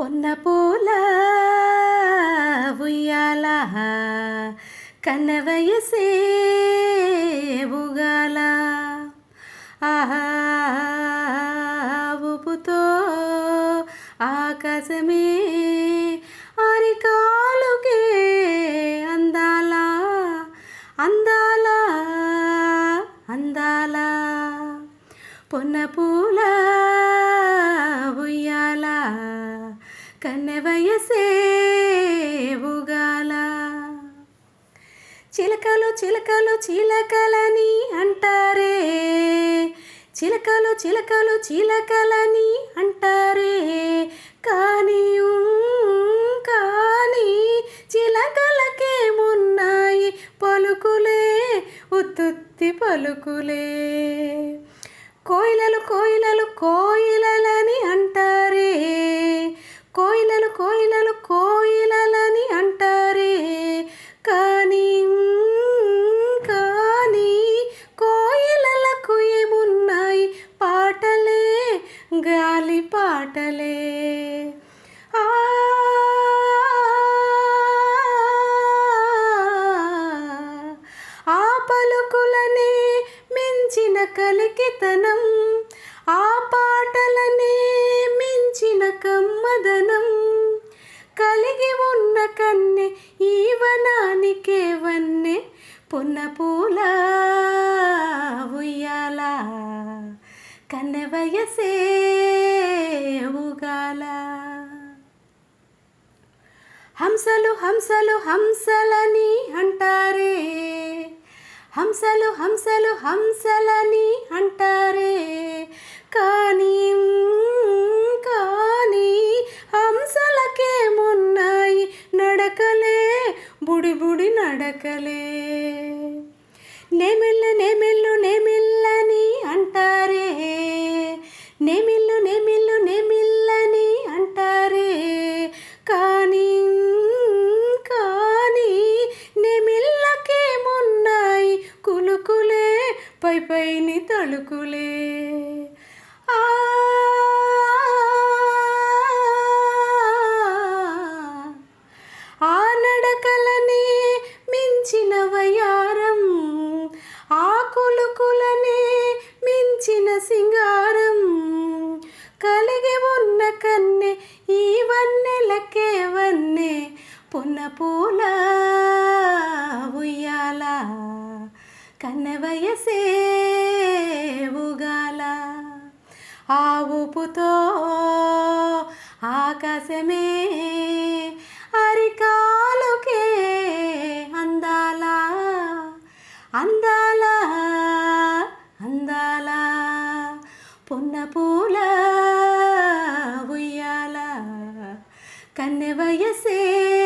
పొన్న పూల ఉయ్యాల కన్న ఉగాల. ఆహా ఊపుతో ఆకాశమే అరికాలుకే అందాల అందాల అందాల. పొన్న పూల ఉయ్యాలా కన్నెవయసేవుగాల చిలకలు చిలకలు చిలకలని అంటారే. చిలకలు చిలకలు చిలకలని అంటారే. కానీ కానీ చిలకలకేమున్నాయి పలుకులే ఉత్తుత్తి పలుకులే. కోయిలలు కోయిలలు కోయిల కలికితనం ఆ పాటలనే మించిన కమ్మదనం. కలిగి ఉన్న కన్నె ఈ వనానికే వన్నె పున్న పూల ఉయ్యాల. కన్నె వయసే ఉగాల. హంసలు హంసలు హంసలని అంటారే హంసలు హంసలు హంసలని అంటారే. కానీ కానీ హంసలకేమున్నాయి నడకలే బుడి బుడి నడకలే. నెమిల్లు నెమిల్లు కన్నె ఆ ఊపుతో ఆకాశమే అరికాలుకే అందాల. అందాల అందాల. పున్న పూల ఉయ్యాల. కన్నె వయసే